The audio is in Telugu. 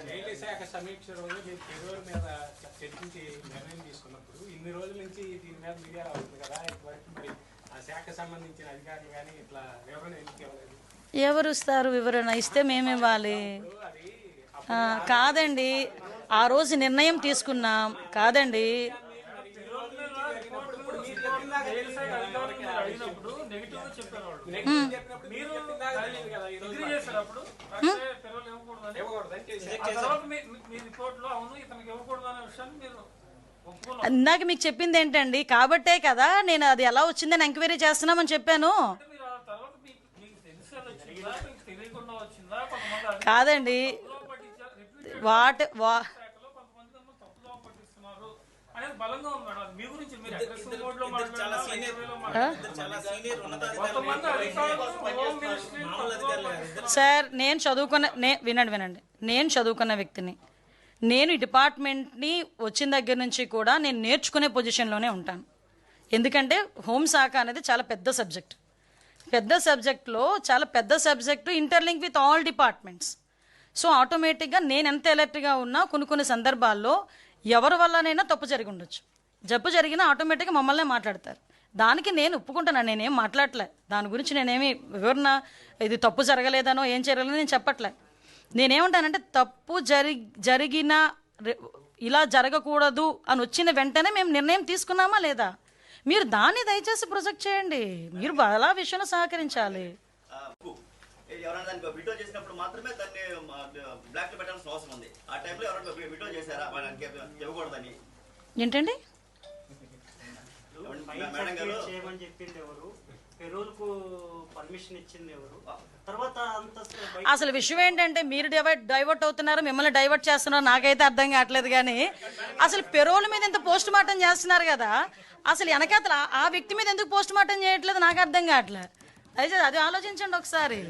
జైలు శాఖ సమీక్ష రోజు మీరు మీద చర్చించి నిర్ణయం తీసుకున్నప్పుడు ఇన్ని రోజుల నుంచి దీని మీద అవుతుంది కదా మరి ఆ శాఖకు సంబంధించిన అధికారులు కానీ ఇట్లా వివరణ ఎందుకు ఇవ్వలేదు? ఎవరు ఇస్తారు వివరణ? ఇస్తే మేము ఇవ్వాలి. ఇప్పుడు అది ఆ, కాదండి. ఆ రోజు నిర్ణయం తీసుకున్నాం. కాదండి. చెప్పినప్పుడు ఇందాక మీకు చెప్పింది ఏంటండి? కాబట్టే కదా నేను అది ఎలా వచ్చిందని ఎంక్వైరీ చేస్తున్నామని చెప్పాను. అంటే మీరు ఆ సార్ నేను చదువుకున్న నే వినండి వినండి. నేను చదువుకున్న వ్యక్తిని. నేను ఈ డిపార్ట్మెంట్ని వచ్చిన దగ్గర నుంచి కూడా నేను నేర్చుకునే పొజిషన్లోనే ఉంటాను. ఎందుకంటే హోంశాఖ అనేది చాలా పెద్ద సబ్జెక్ట్. పెద్ద సబ్జెక్ట్లో చాలా పెద్ద subject interlink with all departments. So ఆటోమేటిక్గా నేను ఎంత ఎలర్ట్గా ఉన్నా కొన్ని కొన్ని సందర్భాల్లో ఎవరి వల్లనైనా తప్పు జరిగి ఉండొచ్చు. జబ్బు జరిగినా ఆటోమేటిక్గా మమ్మల్నే మాట్లాడతారు. దానికి నేను ఒప్పుకుంటాను నేనేం మాట్లాడలే. దాని గురించి నేనేమి వివరణ ఇది తప్పు జరగలేదనో ఏం జరగలేదో నేను చెప్పట్లే. నేనేమంటానంటే తప్పు జరి జరిగిన ఇలా జరగకూడదు అని వచ్చిన వెంటనే మేము నిర్ణయం తీసుకున్నామా లేదా? మీరు దాన్ని దయచేసి ప్రొజెక్ట్ చేయండి. మీరు అలా విషయంలో సహకరించాలి. ఎవరైనా విడ్డో చేసినప్పుడు మాత్రమే దాన్ని బ్లాక్లో పెట్టాల్సిన అవసరం ఉంది. ఆ టైంలో ఎవరైనా విడ్డో చేశారా? ఇవ్వకూడదని ఏంటండి? మేడం గారు? క్రియేట్ చేయమని చెప్పింది ఎవరు? పెరూల్కు పర్మిషన్ ఇచ్చింది ఎవరు? తర్వాత అంత బయట అసలు విషయం ఏంటంటే మీరు డైవర్ట్ డైవర్ట్ అవుతున్నారు మిమ్మల్ని డైవర్ట్ చేస్తున్నారు నాకైతే అర్థం కావట్లేదు కానీ అసలు పెరోల్ మీద ఇంత పోస్ట్ మార్టం చేస్తున్నారు కదా అసలు వెనకాతల ఆ- ఆ వ్యక్తి మీద ఎందుకు పోస్ట్ మార్టం చేయట్లేదు నాకు అర్థం కావట్లేదు. దయచేసి అది ఆలోచించండి ఒకసారి.